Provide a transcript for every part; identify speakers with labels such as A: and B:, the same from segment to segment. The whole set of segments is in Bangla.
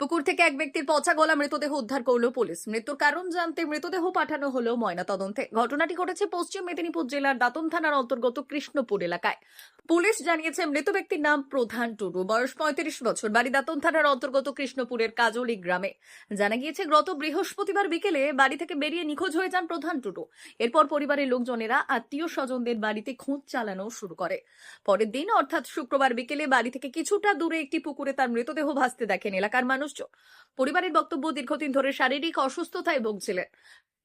A: পুকুর থেকে এক ব্যক্তির পচা গলা মৃতদেহ উদ্ধার করল পুলিশ। মৃত্যুর কারণ জানতে মৃতদেহ পাঠানো হলো ময়না তদন্তে ঘটনাটি ঘটেছে পশ্চিম মেদিনীপুর জেলার দাতন থানার অন্তর্গত কৃষ্ণপুর এলাকায়। পুলিশ জানিয়েছে, মৃত ব্যক্তির নাম প্রধান টুডু। বয়স পঁয়ত্রিশ বছর, বাড়ি দাতন থানার অন্তর্গত কৃষ্ণপুরের কাজলি গ্রামে। জানা গিয়েছে, গত বৃহস্পতিবার বিকেলে বাড়ি থেকে বেরিয়ে নিখোঁজ হয়ে যান প্রধান টুডু। এরপর পরিবারের লোকজনেরা আত্মীয় স্বজনদের বাড়িতে খোঁজ চালানো শুরু করে। পরের দিন, অর্থাৎ শুক্রবার বিকেলে বাড়ি থেকে কিছুটা দূরে একটি পুকুরে তার মৃতদেহ ভাসতে দেখেন এলাকার মানুষজন পরিবারের বক্তব্য দীর্ঘদিন ধরে শারীরিক অসুস্থতায় ভুগছিলেন।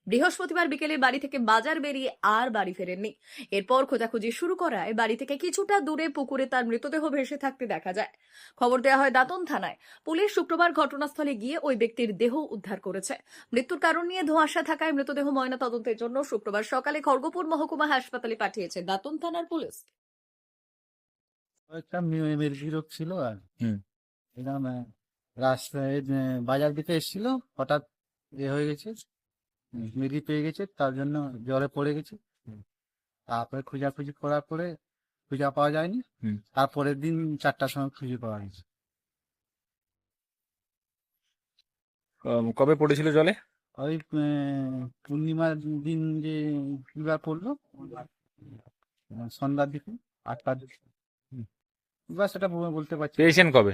A: বৃহস্পতিবার বিকেলে বাড়ি থেকে বাজার বেরিয়ে আর বাড়ি ফেরেননি। এরপর খোঁজাখুঁজি শুরু করায় বাড়ি থেকে কিছুটা দূরে পুকুরে তার মৃতদেহ ভেসে থাকতে দেখা যায়। খবর দেওয়া হয় দাতন থানায়। পুলিশ শুক্রবার ঘটনাস্থলে গিয়ে ওই ব্যক্তির দেহ উদ্ধার করেছে। মৃত্যুর কারণ নিয়ে ধোঁয়াশা থাকায় মৃতদেহ ময়না তদন্তের জন্য শুক্রবার সকালে খড়গপুর মহকুমা হাসপাতালে পাঠিয়েছে দাতন থানার পুলিশ।
B: একটা মে- মেরগি ছিল আর
C: হুম।
B: এরকম রাস্তায় বাজার দিতে এসেছিল হঠাৎ এ হয়ে গেছে মেরগি পেয়ে গেছে তার জন্য জ্বরে পড়ে গেছে। তারপরে খোঁজাখুঁজি করার পরে খুঁজা পাওয়া যায়নি। তারপরের দিন চারটার সময় খুঁজে পাওয়া গেছে।
C: কবে পড়েছিল জলে?
B: ওই পূর্ণিমার দিন যে কিবার পড়ল সন্ধ্যার দিকে আটটার দিকে। সেটা বলতে পারছি।
C: পেয়েছেন কবে?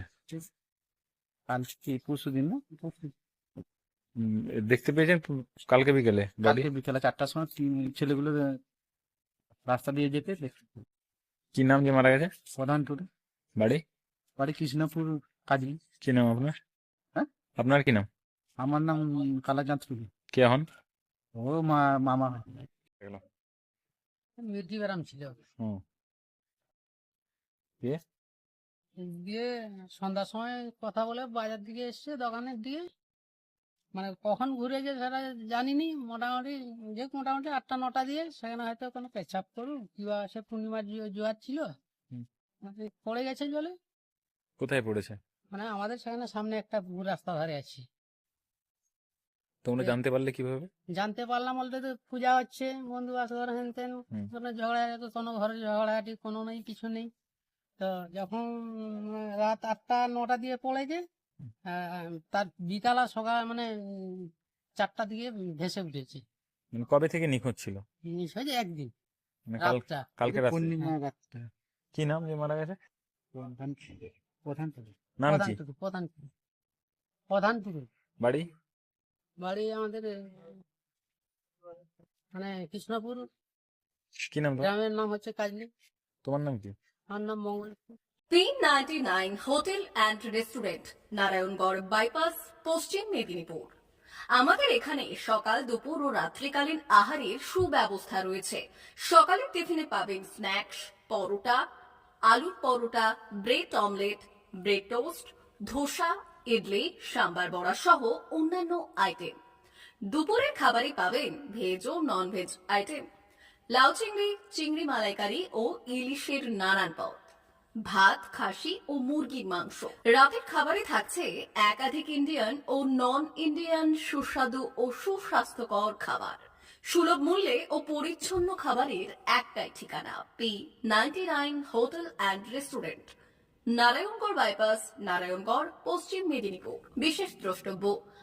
B: কাল কি পরশু দিন না?
C: দেখতে পেয়েছেন কালকে বিকেলে
B: কালকে বিকেলে চারটার সময় ছেলেগুলো রাস্তা দিয়ে যেতে
C: কি নাম যে মারা গেছে?
B: প্রধান
C: বাড়ি?
B: বাড়ি কৃষ্ণপুর কাজী।
C: কি নাম আপনার?
B: হ্যাঁ?
C: আপনার কি নাম?
B: আমার নাম কালাচাঁদ টুরি
C: কে হন?
B: ও মা মামা।
D: মির্জি ব্যারাম ছিল।
C: হুম।
D: দিয়ে সন্ধ্যার সময় কথা বলে বাজার দিকে এসছে দোকানের দিকে। মানে কখন ঘুরে যে সেটা জানিনি মোটামুটি যে মোটামুটি আটটা নটা দিয়ে সেখানে হয়তো কোনো পেছাপ করুক কিংবা সে পূর্ণিমার জোয়ার ছিল। মানে পড়ে গেছে জলে।
C: কোথায় পড়েছে?
D: মানে আমাদের সেখানে সামনে একটা পুকুর রাস্তা ধারে আছি
C: তোমরা জানতে পারলে কীভাবে?
D: জানতে পারলাম বলতে তো পূজা হচ্ছে বন্ধু বান্ধব হেন তেন। কোনো ঝগড়া কোনো ঘরে ঝগড়াঝাটি কোনো নেই কিছু নেই। তো যখন রাত আটটা নটা দিয়ে পড়েছে আহ, তার বিকালা সকাল মানে চারটা দিকে ভেসে উঠেছে।
C: মানে কবে থেকে নিখোঁজ ছিল?
D: জিনিস হয়েছে একদিন
C: মানে
D: রাতটা।
C: কালকে
B: পূর্ণিমা রাতটা।
C: কি নাম যে মারা গেছে?
B: প্রধান প্রধান
C: নাম কি
D: প্রধান প্রধান
C: বাড়ি?
D: বাড়ি আমাদের মানে কৃষ্ণপুর।
C: কি নাম
D: গ্রামের নাম হচ্ছে কাজলি।
C: তোমার নাম কি?
D: আমার নাম মঙ্গল
A: তিন ninety nine hotel and restaurant, Narayangarh bypass, পশ্চিম মেদিনীপুর। আমাদের এখানে সকাল, দুপুর ও রাত্রিকালীন আহারের সুব্যবস্থা রয়েছে। সকালের টিফিনে পাবেন স্ন্যাক্স, পরোটা, আলুর paratha, bread omelette, bread toast, dosa, idli, sambar vada সহ অন্যান্য আইটেম। দুপুরের খাবারে পাবেন ভেজ ও নন ভেজ আইটেম। লাউ চিংড়ি চিংড়ি মালাইকারি ও ইলিশের নানান পদ। ভাত, খাসি ও মুরগির মাংস। রাতের খাবারে থাকছে একাধিক ইন্ডিয়ান ও নন ইন্ডিয়ান সুস্বাদু ও সুস্বাস্থ্যকর খাবার। সুলভ মূল্যে ও পরিচ্ছন্ন খাবারের একটাই ঠিকানা, P ninety nine hotel and restaurant. Narayangarh bypass, Narayangarh, পশ্চিম মেদিনীপুর। বিশেষ দ্রষ্টব্য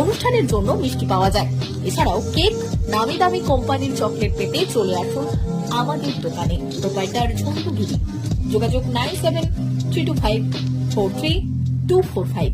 A: অনুষ্ঠানের জন্য মিষ্টি পাওয়া যায়। এছাড়াও কেক নামি দামি কোম্পানির চকলেট পেতে চলে আসুন আমাদের দোকানে। প্রোপাইটার ঝন্টুগিরি যোগাযোগ nine seven three two five four three two four five.